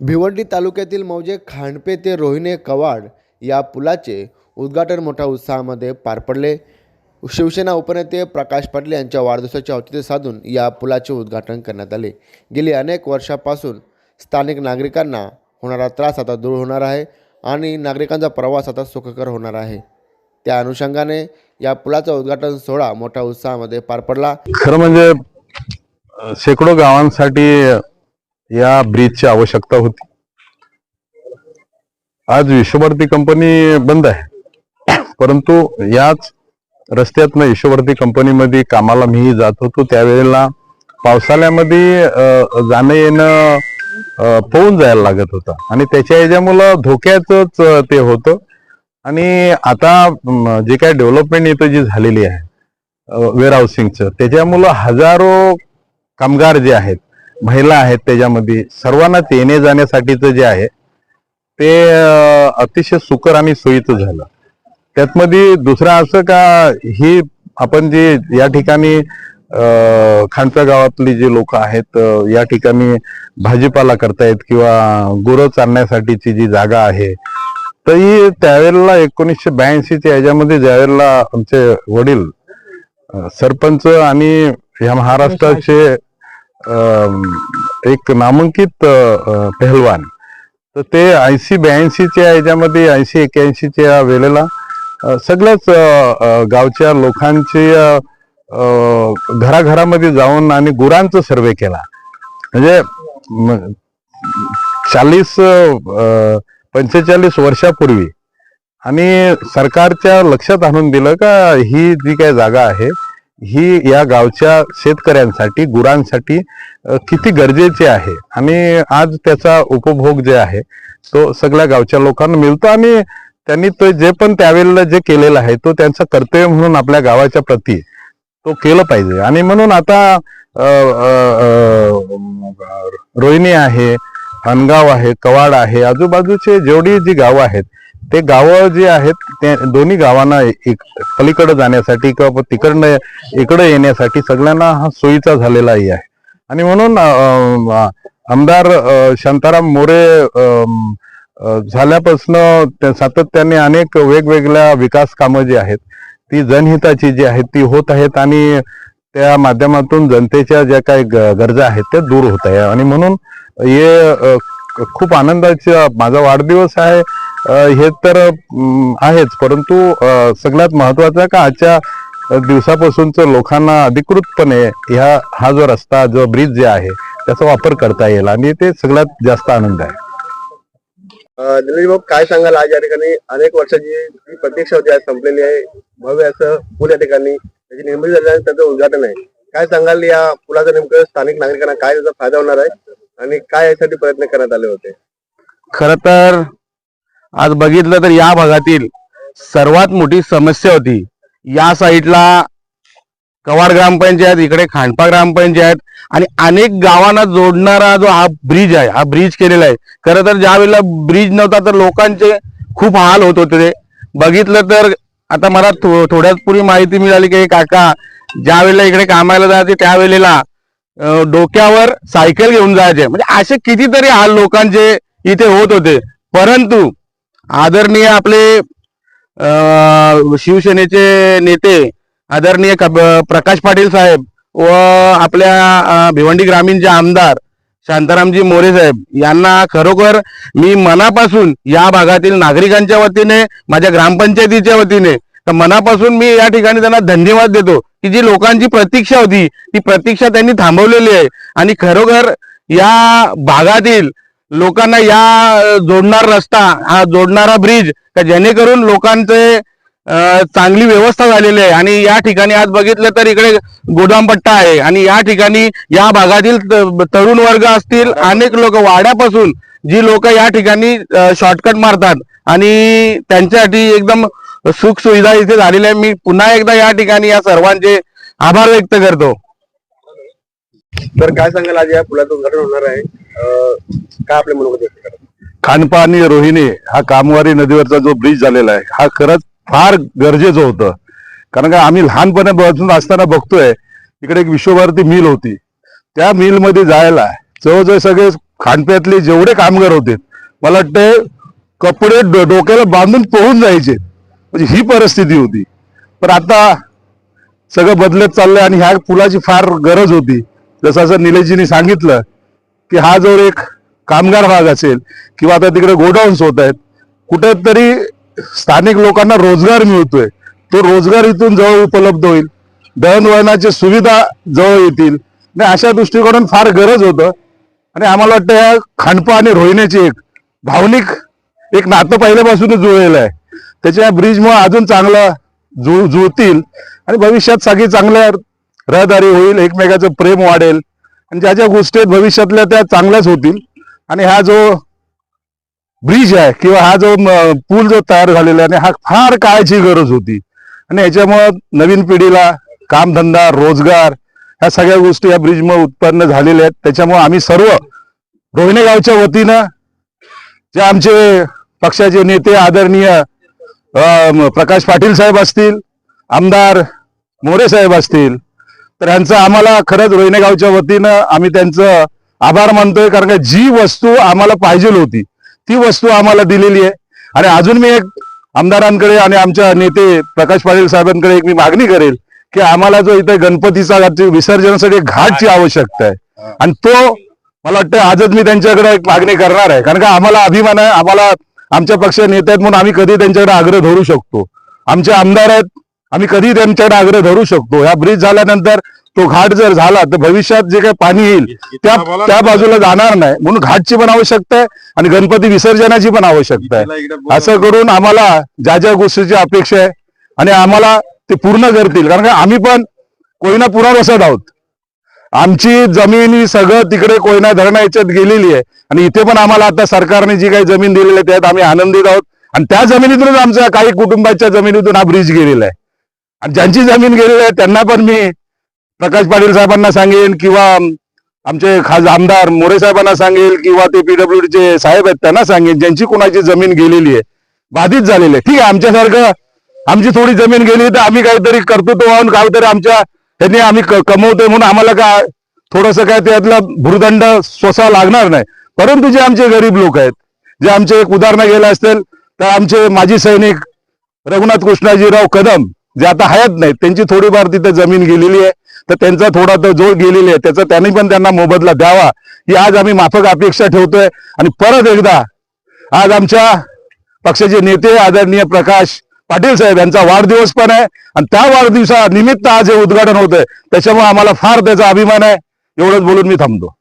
भिवंडी तालुक्यातील मौजे खांडपे ते रोहिणे कवाड या पुलाचे उद्घाटन मोठ्या उत्साहामध्ये पार पडले. शिवसेना उपनेते प्रकाश पाटील यांच्या वाढदिवसाचे औचित्य साधून या पुलाचे उद्घाटन करण्यात आले. गेली अनेक वर्षापासून स्थानिक नागरिकांना होणारा त्रास आता दूर होणार आहे आणि नागरिकांचा प्रवास आता सुखकर होणार आहे. त्या अनुषंगाने या पुलाचा उद्घाटन सोहळा मोठ्या उत्साहामध्ये पार पडला. खरं म्हणजे शेकडो गावांसाठी या ब्रिजची आवश्यकता होती. आज विश्वभारती कंपनी बंद आहे. परंतु याच रस्त्यातनं विश्वभारती कंपनीमध्ये कामाला मीही जात होतो. त्यावेळेला पावसाळ्यामध्ये जाणं येणं पोहून जायला लागत होतं. आणि त्याच्या याच्यामुळं धोक्याच ते होतं. आणि आता जे काय डेव्हलपमेंट इथं जी झालेली आहे वेअर हाऊसिंगचं त्याच्यामुळं हजारो कामगार जे आहेत महिला आहेत त्याच्यामध्ये सर्वांना येणे जाण्यासाठीचं जे आहे ते अतिशय सुकर आणि सोयीचं झालं. त्यातमध्ये दुसरं असं का ही आपण जे या ठिकाणी खांचा गावातली जे लोक आहेत या ठिकाणी भाजीपाला करतायत किंवा गुरं चालण्यासाठीची जी जागा आहे तर ही त्यावेळेला एकोणीसशे ब्याऐंशीच्या याच्यामध्ये ज्यावेळेला आमचे वडील सरपंच आणि या महाराष्ट्राचे एक नामांकित पहलवान. तर ते ऐंशी ब्याऐंशीच्या याच्यामध्ये ऐंशी एक्क्याऐंशीच्या वेळेला सगळ्याच गावच्या लोकांची घराघरामध्ये जाऊन आणि गुरांचा सर्वे केला. म्हणजे चाळीस पंचेचाळीस वर्षापूर्वी. आणि सरकारच्या लक्षात आणून दिलं का ही जी काय जागा आहे ही या गावच्या शेतकऱ्यांसाठी गुरांसाठी किती गरजेचे आहे? आणि आज त्याचा उपभोग जे आहे तो सगळ्या गावच्या लोकांना मिळतो आणि त्यांनी तो जे पण त्यावेळेला जे केलेलं आहे तो त्यांचं कर्तव्य म्हणून आपल्या गावाच्या प्रती तो केलं पाहिजे. आणि म्हणून आता रोहिणी आहे अनगाव आहे कवाड आहे आजूबाजूचे जेवढी जी गावं आहेत ते गावं जे आहेत ते दोन्ही गावांना एक पलीकडे जाण्यासाठी किंवा तिकडनं इकडं येण्यासाठी सगळ्यांना हा सोयीचा झालेलाही आहे. आणि म्हणून आमदार शांताराम मोरे झाल्यापासनं सातत्याने अनेक वेगवेगळ्या विकास कामं जी आहेत ती जनहिताची जी आहेत ती होत आहेत आणि त्या माध्यमातून जनतेच्या ज्या काही ग- गरजा आहेत त्या दूर होत आहे आणि म्हणून हे खूप आनंदाचा माझा वाढदिवस आहे. हे तर आहेच. परंतु सगळ्यात महत्वाचं का आजच्या दिवसापासूनच लोकांना अधिकृतपणे ह्या हा जो रस्ता जो ब्रिज जे आहे त्याचा वापर करता येईल. आणि ते सगळ्यात जास्त आनंद आहे. दिनेश काय सांगाल आज या ठिकाणी? अनेक वर्षाची जी प्रतीक्षा होती आज संपलेली आहे. भव्य असं पूल या ठिकाणी. त्याची निर्मिती झाली आणि त्याचं उद्घाटन आहे. काय सांगाल या पुलाचा नेमकं स्थानिक नागरिकांना? काय त्याचा फायदा होणार आहे? आणि काय यासाठी प्रयत्न करण्यात आले होते? खर तर आज बघितलं तर या भागातील सर्वात मोठी समस्या होती. या साईडला कवाड ग्रामपंचायत इकडे खांडपा ग्रामपंचायत आणि अनेक गावांना जोडणारा जो हा ब्रिज आहे हा ब्रिज केलेला आहे. खरं तर ज्या वेळेला ब्रिज नव्हता तर लोकांचे खूप हाल होत होते ते. बघितलं तर आता मला थो- थोड्याच पूर्वी माहिती मिळाली की काका ज्या वेळेला इकडे कामाला जायचे त्यावेळेला डोक्यावर सायकल घेऊन जायचे. म्हणजे असे कितीतरी हाल लोकांचे इथे होत होते. परंतु आदरणीय आपले शिवसेनेचे नेते आदरणीय प्रकाश पाटील साहेब व आपल्या भिवंडी ग्रामीणचे आमदार शांतारामजी मोरे साहेब यांना खरोखर मी मनापासून या भागातील नागरिकांच्या वतीने माझ्या ग्रामपंचायतीच्या वतीने तर मनापासून मी या ठिकाणी त्यांना धन्यवाद देतो की जी लोकांची प्रतीक्षा होती ती प्रतीक्षा त्यांनी थांबवलेली आहे. आणि खरोखर या भागातील लोकांना या जोडणार रस्ता हा जोडणारा ब्रिज का जेणेकरून लोकांचे चांगली व्यवस्था झालेली आहे. आणि या ठिकाणी आज बघितलं तर इकडे गोदामपट्टा आहे. आणि या ठिकाणी या भागातील तरुण वर्ग असतील अनेक लोक वाड्यापासून जी लोक या ठिकाणी शॉर्टकट मारतात. आणि त्यांच्यासाठी एकदम सुख सुविधा इथे झालेल्या आहे. मी पुन्हा एकदा या ठिकाणी या सर्वांचे आभार व्यक्त करतो. तर काय सांगाल? आज या पुलाचं उद्घाटन होणार आहे. काय आपले मनोगत व्यक्त करा खानपा आणि रोहिणी हा कामवारी नदीवरचा जो ब्रिज झालेला आहे हा खरंच फार गरजेचं होतं. कारण का आम्ही लहानपणापासून असताना बघतोय इकडे एक विश्वभारती मिल होती. त्या मिलमध्ये जायला जवळजवळ सगळे खानप्यातले जेवढे कामगार होते मला वाटतं कपडे डोक्याला बांधून पोहून जायचे. म्हणजे ही परिस्थिती होती. पण आता सगळं बदलत चाललंय आणि ह्या पुलाची फार गरज होती. जसं असं निलेशजींनी सांगितलं की हा जो एक कामगार भाग असेल किंवा आता तिकडे गोडाऊन्स होत आहेत कुठेतरी स्थानिक लोकांना रोजगार मिळतोय. तो रोजगार इथून जवळ उपलब्ध होईल दळणवळणाची सुविधा जवळ येतील. आणि अशा दृष्टिकोनातून फार गरज होतं. आणि आम्हाला वाटतं ह्या खांडपा आणि रोहिण्याची एक भावनिक एक नातं पहिल्यापासूनच जुळलेलं आहे. त्याच्या ब्रिजमुळे अजून चांगलं जुळ जुळतील. आणि भविष्यात सगळी चांगल्या रहदारी होईल एकमेकाचं प्रेम वाढेल. आणि ज्या ज्या गोष्टी आहेत भविष्यातल्या त्या चांगल्याच होतील. आणि हा जो ब्रिज आहे किंवा हा जो म- पूल जो तयार झालेला आहे आणि हा फार काळाची गरज होती. आणि याच्यामुळं नवीन पिढीला कामधंदा रोजगार ह्या सगळ्या गोष्टी या ब्रिजमुळे उत्पन्न झालेल्या आहेत. त्याच्यामुळे आम्ही सर्व रोहिणे गावच्या वतीनं जे आमचे पक्षाचे नेते आदरणीय प्रकाश पाटील साहेब असतील आमदार मोरे साहेब असतील तर यांचं आम्हाला खरंच रोहिणे गावच्या वतीनं आम्ही त्यांचं आभार मानतोय कारण का जी वस्तू आम्हाला पाहिजे होती ती वस्तू आम्हाला दिलेली आहे. आणि अजून मी एक आमदारांकडे आणि आमच्या नेते प्रकाश पाटील साहेबांकडे एक मी मागणी करेल की आम्हाला जो इथे गणपतीचा विसर्जनासाठी घाटची आवश्यकता आहे. आणि तो मला वाटतं आजच मी त्यांच्याकडे एक मागणी करणार आहे कारण का आम्हाला अभिमान आहे आम्हाला आमच्या पक्ष नेते आहेत म्हणून आम्ही कधी त्यांच्याकडे आग्रह धरू शकतो. आमचे आमदार आहेत आम्ही कधी त्यांच्याकडे आग्रह धरू शकतो. ह्या ब्रिज झाल्यानंतर तो घाट जर झाला तर भविष्यात जे काही पाणी येईल त्या त्या बाजूला जाणार नाही. म्हणून घाटची पण आवश्यकता आहे आणि गणपती विसर्जनाची पण आवश्यकता आहे. असं करून आम्हाला ज्या ज्या गोष्टीची अपेक्षा आहे आणि आम्हाला ते पूर्ण करतील. कारण का आम्ही पण कोयना पुरा बसत आहोत. आमची जमीन ही सगळं तिकडे कोयना धरणा याच्यात गेलेली आहे. आणि इथे पण आम्हाला आता सरकारने जी काही जमीन दिलेली आहे त्यात आम्ही आनंदित आहोत. आणि त्या जमिनीतूनच आमच्या काही कुटुंबाच्या जमिनीतून हा ब्रिज गेलेला आहे. आणि ज्यांची जमीन गेलेली आहे त्यांना पण मी प्रकाश पाटील साहेबांना सांगेन किंवा आमचे खास आमदार मोरे साहेबांना सांगेल किंवा ते पीडब्ल्यूडीचे साहेब आहेत त्यांना सांगेन. ज्यांची कोणाची जमीन गेलेली आहे बाधित झालेली आहे. ठीक आहे आमच्यासारखं आमची थोडी जमीन गेली तर आम्ही काहीतरी कर्तृत्व वाहून काहीतरी आमच्या ह्यांनी आम्ही क- कमवतोय म्हणून आम्हाला काय थोडंसं काय त्यातला भूर्दंड स्वसा लागणार नाही. परंतु जे आमचे गरीब लोक आहेत जे आमचे एक उदाहरणं गेले असतील तर आमचे माजी सैनिक रघुनाथ कृष्णाजीराव कदम जे आता हयात नाहीत त्यांची थोडीफार तिथे जमीन गेलेली आहे तर त्यांचा थोडा तो जोड गेलेली आहे त्याचा त्यांनी पण त्यांना मोबदला द्यावा. ही आज आम्ही माफक अपेक्षा ठेवतोय आणि परत एकदा आज आमच्या पक्षाचे नेते आदरणीय प्रकाश पाटील साहेब यांचा वाढदिवस पण आहे आणि त्या वाढदिवसा निमित्त आज हे उद्घाटन होतंय. त्याच्यामुळे आम्हाला फार त्याचा अभिमान आहे. एवढंच बोलून मी थांबतो.